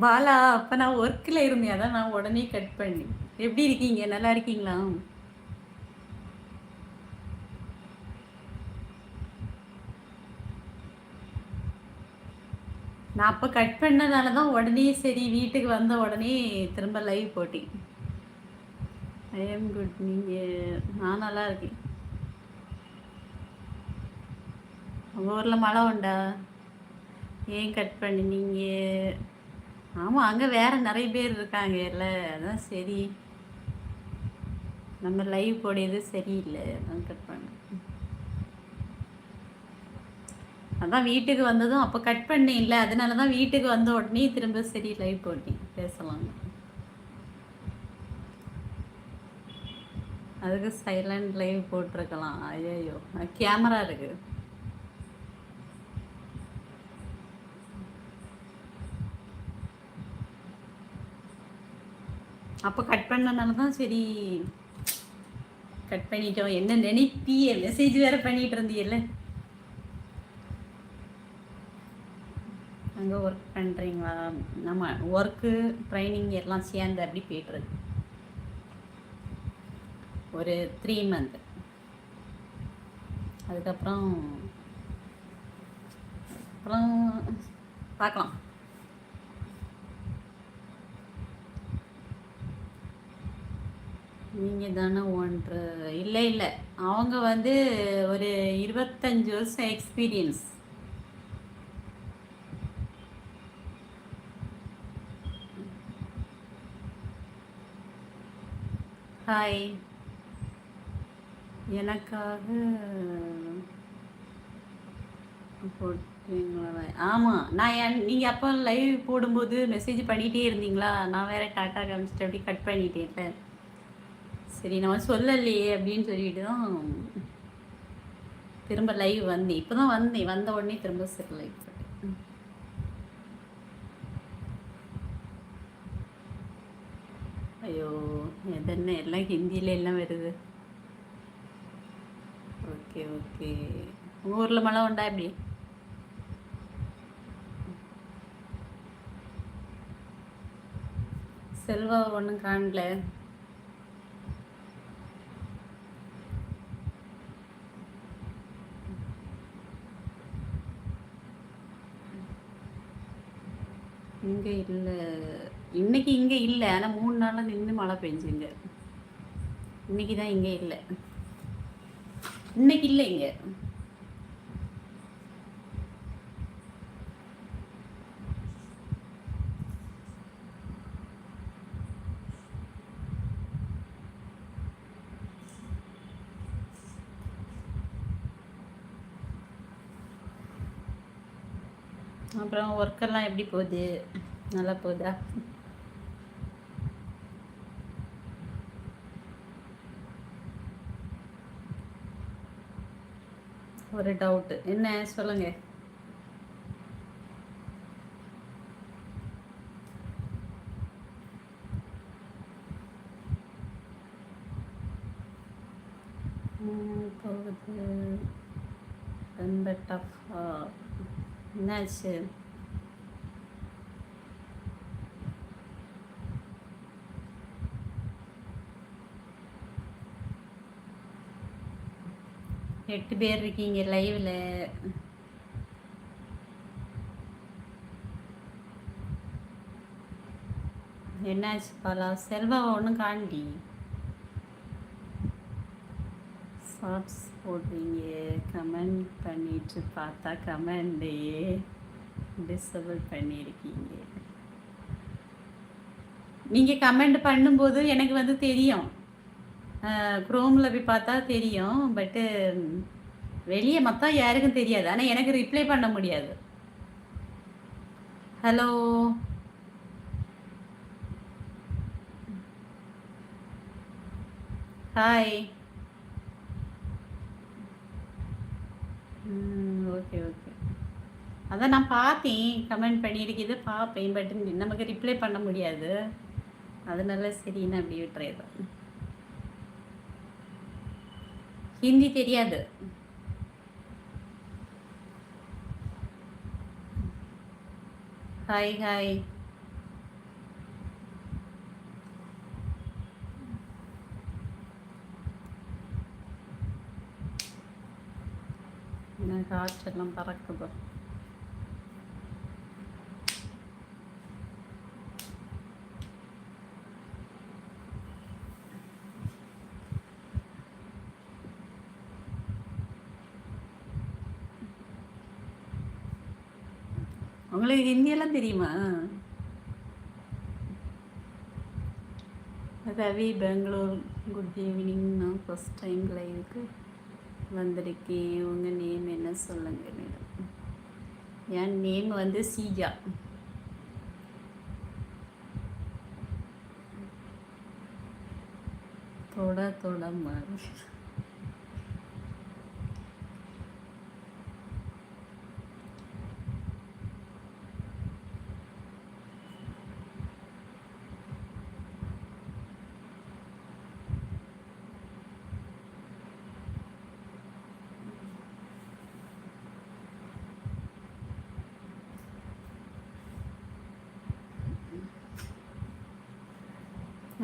பாலா அப்போ நான் ஒர்க்கில் இருந்தேன். அதான் நான் உடனே கட் பண்ணி எப்படி இருக்கீங்க? நல்லா இருக்கீங்களா? நான் அப்போ கட் பண்ணதால தான் உடனே சரி வீட்டுக்கு வந்த உடனே திரும்ப லைவ் போட்டேன். ஐ எம் குட் நீங்கள் நான் நல்லா இருக்கேன். உங்கள் ஊரில் மழை உண்டா? ஏன் கட் பண்ணி நீங்கள் ஆமாம் அங்கே வேற நிறைய பேர் இருக்காங்க. இல்லை அதான் சரி. நம்ம லைவ் போடியது சரியில்லை. அதான் கட் பண்ணேன் அதான் வீட்டுக்கு வந்ததும் அப்போ கட் பண்ணேன்ல. அதனால தான் வீட்டுக்கு வந்த உடனே திரும்ப சரி லைவ் போட்டேன். பேசலாம் அதுக்கு சைலண்ட் லைவ் போட்டிருக்கலாம். ஐயோ கேமரா இருக்குது அப்போ கட் பண்ணனால தான் சரி கட் பண்ணிட்டோம். என்ன நினைப்பிய மெசேஜ் வேற பண்ணிட்டு இருந்தீல்ல அங்கே ஒர்க் பண்ணுறீங்களா நம்ம ஒர்க்கு ட்ரைனிங் எல்லாம் சேர்ந்து அப்படி போய்ட்டுருக்கு ஒரு த்ரீ மந்த் அதுக்கப்புறம் அப்புறம் பார்க்கலாம். நீங்கள் தானே ஒன்று இல்லை இல்லை. அவங்க வந்து ஒரு இருபத்தஞ்சு வருஷம் எக்ஸ்பீரியன்ஸ் ஹாய் எனக்காக போட்டீங்களா? ஆமாம் நான் என் நீங்கள் அப்போ லைவ் போடும்போது மெசேஜ் பண்ணிகிட்டே இருந்தீங்களா? நான் வேறு டாட்டா காமிச்சிட்டு அப்படி கட் பண்ணிட்டேன் சரி நம்ம சொல்லலையே அப்படின்னு சொல்லிட்டு தான் திரும்ப லைவ் வந்தேன். இப்போ தான் வந்தேன். வந்த உடனே திரும்ப சரி லைவ் போட்டேன். ஐயோ எதென்ன எல்லாம் ஹிந்தியில எல்லாம் வருது? Okay okay. உங்கள் ஊரில் மழை உண்டா எப்படி? செல்வா ஒன்றும் காணல. இங்கே இல்லை. இன்னைக்கு இங்கே இல்லை. ஆனால் மூணு நாளில் நின்று மழை பெஞ்சுங்க. இன்னைக்கு தான் இங்கே இல்லை. இன்னைக்கு இல்லை இங்கே. அப்புறம் ஒர்க்கெல்லாம் எப்படி போகுது? நல்லா போகுதா? ஒரு டவுட்டு என்ன? சொல்லுங்க. போகுது. ரொம்ப டஃப்பா என்னாச்சு? எட்டு பேர் இருக்கீங்க லைவில் என்னாச்சு பாலா? செல்வா ஒன்றும் காண்டி. ஷார்ட்ஸ் போடுறீங்க. கமெண்ட் பண்ணிட்டு பார்த்தா கமெண்டையே டிசபிள் பண்ணியிருக்கீங்க. நீங்கள் கமெண்ட் பண்ணும்போது எனக்கு வந்து தெரியும். குரோமில் போய் பார்த்தா தெரியும் பட்டு வெளியே மொத்தம் யாருக்கும் தெரியாது. ஆனால் எனக்கு ரிப்ளை பண்ண முடியாது. ஹலோ ஹாய் ஓகே ஓகே அதான் நான் பார்த்தேன். கமெண்ட் பண்ணியிருக்கிது பார்ப்பேன் பட் நமக்கு ரிப்ளை பண்ண முடியாது. அதனால சரின்னு அப்படி விட்டுறேன். ஹிந்தி தெரியாது. ஹாய் ஹாய் காற்றெல்லாம் பறக்குது. உங்களுக்கு ஹிந்தியெல்லாம் தெரியுமா? ரவி பெங்களூர் குட் ஈவினிங் நான் ஃபஸ்ட் டைம் லைவுக்கு வந்திருக்கேன். உங்கள் நேம் என்ன சொல்லுங்க மேடம் என் நேம் வந்து சீஜா. தொட தொட மாதிரி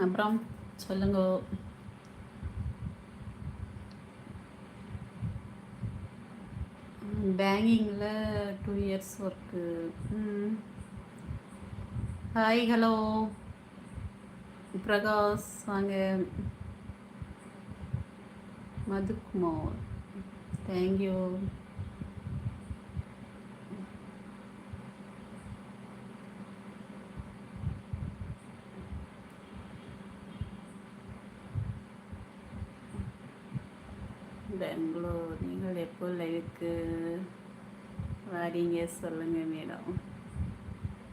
அப்புறம் சொல்லுங்க. பேங்கிங்கில் two years work hi hello Prakash வாங்க. Madhukumar thank you Bangalore. நீங்கள் எப்போ லைவுக்கு வரீங்க சொல்லுங்கள் மேடம்.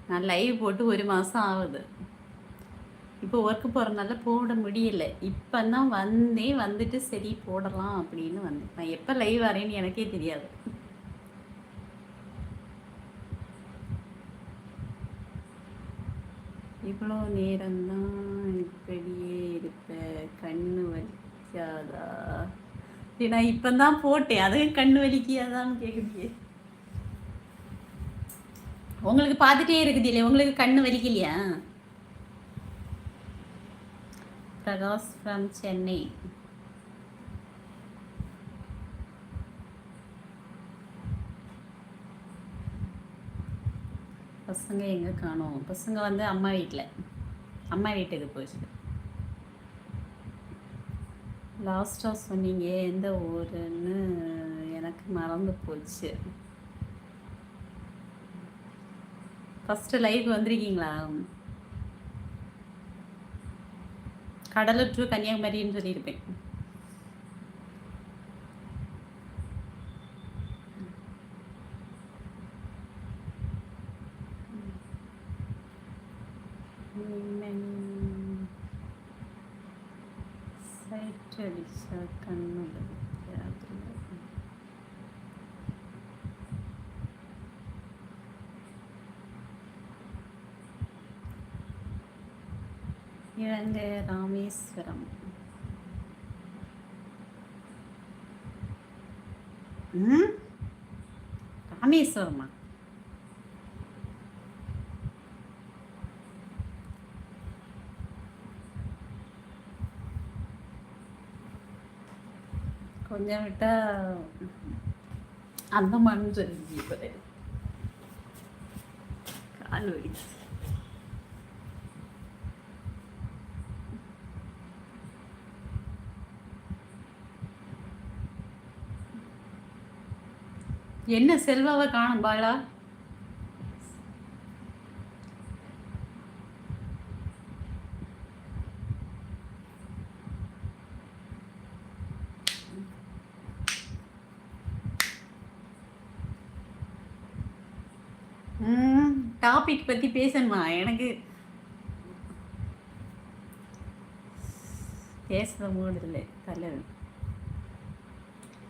நான் லைவ் போட்டு ஒரு மாதம் ஆகுது. இப்போ ஒர்க்கு போகிறனால போட முடியல. இப்போ தான் வந்தேன் வந்துட்டு சரி போடலாம் அப்படின்னு வந்தேன். நான் எப்போ லைவ் வரேன்னு எனக்கே தெரியாது. இவ்வளோ நேரம்தான் இப்படியே இருப்ப. கண்ணு வலிக்காதா? நான் இப்போ தான் போட்டேன். அதுவும் கண்ணு வலிக்கியாதான்னு கேட்குறியே உங்களுக்கு பார்த்துட்டே இருக்குது இல்லையா? உங்களுக்கு கண்ணு வலிக்கலையா? பிரகாஷ் ஃப்ரம் சென்னை. பசங்க எங்கே காணோம்? பசங்க வந்து அம்மா வீட்டில் அம்மா வீட்டுக்கு போச்சு லாஸ்ட்டாக சொன்னீங்க எந்த ஊருன்னு எனக்கு மறந்து போச்சு. ஃபஸ்ட்டு லைவ் வந்திருக்கீங்களா? கடலூர் டு கன்னியாகுமரின்னு சொல்லியிருப்பேன். ഒറ്റടിച്ച കണ്ണുകൾ രാത്രി രാമേശ്വരം. രാമേശ്വരമാണ് கொஞ்சம் விட்டா அந்த மண் சொல்லி இப்போ கால் வலிச்சு என்ன செல்வாவை காணும் பாலா? டாபிக் பத்தி பேசணுமா? எனக்கு பேசுகிற மூடு இல்லை தலைவர்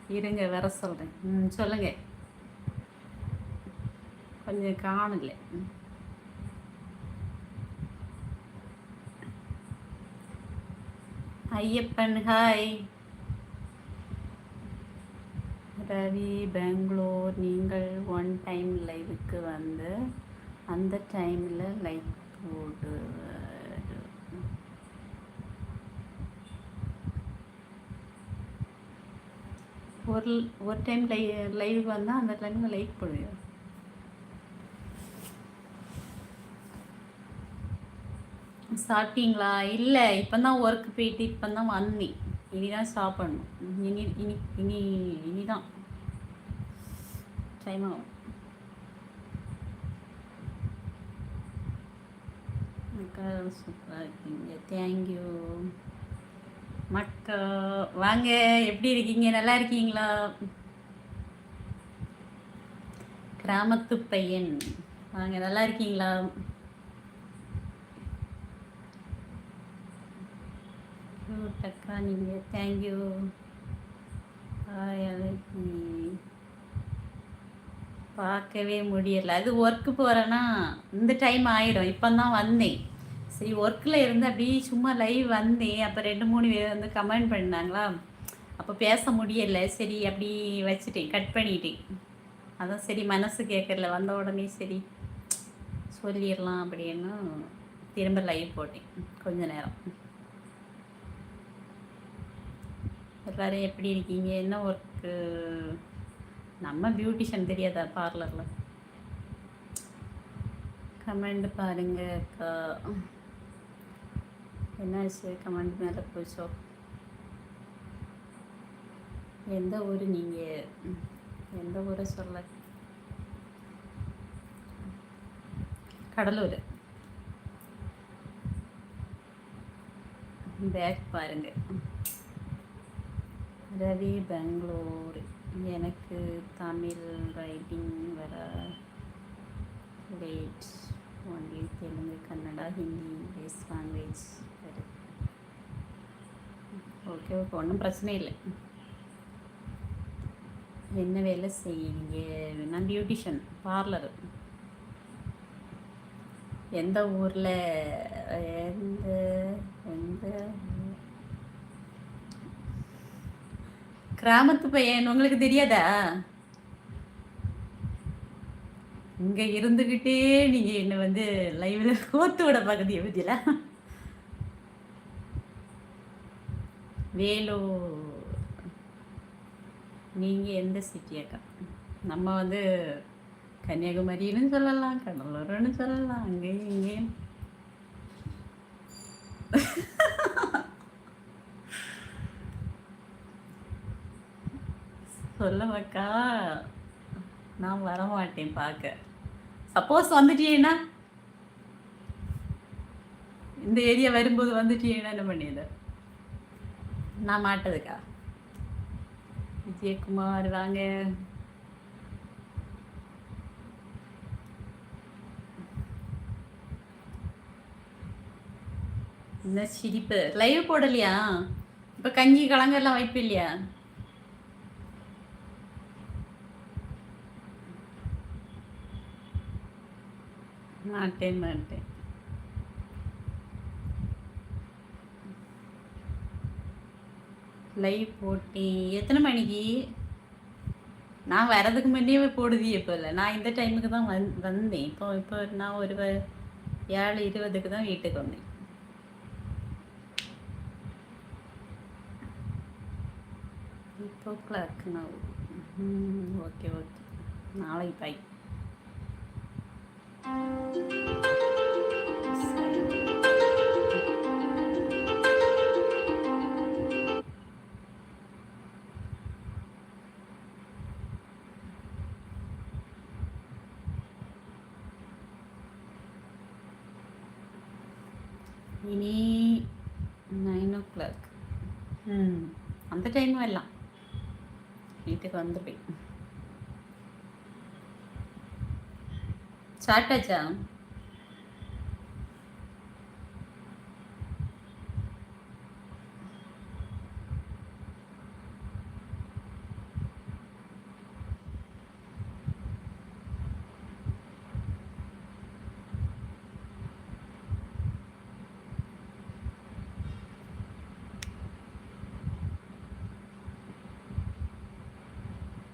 இருங்க வர சொல்கிறேன் ம் சொல்லுங்க. கொஞ்சம் காணல ஐயப்பன் ஹாய். ரவி பெங்களூர் நீங்கள் ஒன் டைம் லைவுக்கு வந்து அந்த டைமில் லைக் போடு. ஒரு ஒரு டைம் லை லைவ் வந்தால் அந்த டைமில் லைக் போடுவேன் சாப்பிட்டீங்களா? இல்லை இப்போ தான் ஒர்க்கு போயிட்டு இப்போ தான் வந்தேன். இனி தான் சாப்பிடணும். இனி இனி இனி இனி தான் டைம் ஆகும். அக்கா சூப்பராக இருக்கீங்க தேங்க்யூ மக்கா வாங்க. எப்படி இருக்கீங்க? நல்லா இருக்கீங்களா? கிராமத்து பையன். வாங்க நல்லா இருக்கீங்களா? Cute நீங்கள் தேங்க்யூ ஹாய் பார்க்கவே முடியல. அது ஒர்க்கு போகிறேன்னா இந்த டைம் ஆயிடும். இப்போ தான் வந்தேன். சரி ஒர்க்கில் இருந்து அப்படியே சும்மா லைவ் வந்தேன். அப்போ ரெண்டு மூணு பேர் வந்து கமெண்ட் பண்ணாங்களா? அப்போ பேச முடியல. சரி அப்படி வச்சுட்டேன். கட் பண்ணிட்டேன். அதான் சரி மனசு கேட்கல வந்த உடனே சரி சொல்லிடலாம் அப்படின்னு திரும்ப லைவ் போட்டேன். கொஞ்ச நேரம். எல்லோரும் எப்படி இருக்கீங்க? என்ன ஒர்க்கு நம்ம பியூட்டிஷியன் தெரியாதா பார்லரில் கமெண்ட் பாருங்க அக்கா. என்னாச்சு? கமெண்ட் மேலே போச்சோ எந்த ஊர் நீங்கள் எந்த ஊரை சொல்ல? கடலூர். பேக் பாருங்க. Ravi Bangalore. Hindi English language okay okay ஒன்றும் பிரச்சனை இல்லை என்ன வேலை செய்யுங்க நான் பியூட்டிஷியன் பார்லர் எந்த ஊரில் எந்த எந்த கிராமத்து பையன் உங்களுக்கு தெரியாதா இங்க இருந்துகிட்டே நீங்க என்ன வந்து லைவ்ல கோத்து விட பகுதியை பத்தியில. வேலூர் நீங்க எந்த சிட்டி அக்கா? நம்ம வந்து கன்னியாகுமரின்னு சொல்லலாம் கடலூர்னு சொல்லலாம் அங்கேயும் இங்கேயும். சொல்லவாக்கா நான் வரமாட்டேன் பார்க்க. சப்போஸ் வந்துட்டீங்கன்னா இந்த ஏரியா வரும்போது வந்துட்டீங்கன்னா என்ன பண்ணியது? நான் மாட்டதுக்கா? விஜயகுமார் வாங்க. என்ன சிரிப்பு? லைவ் போடலையா? இப்போ கஞ்சி கலங்கெல்லாம் வைப்பு இல்லையா மாட்டேன் மாட்டேன் லைவ் போட்டேன் எத்தனை மணிக்கு? நான் வரதுக்கு முன்னே போடுது இப்போ இல்லை. நான் இந்த டைமுக்கு தான் வந் வந்தேன். இப்போ இப்போ நான் ஒரு ஏழு இருபதுக்கு தான் வீட்டுக்கு வந்தேன். இப்போ கிளாக் நான் ஓகே ஓகே. நாளைக்கு பை வீட்டுக்கு வந்துடுவேன் சாப்பிட்டாச்சா?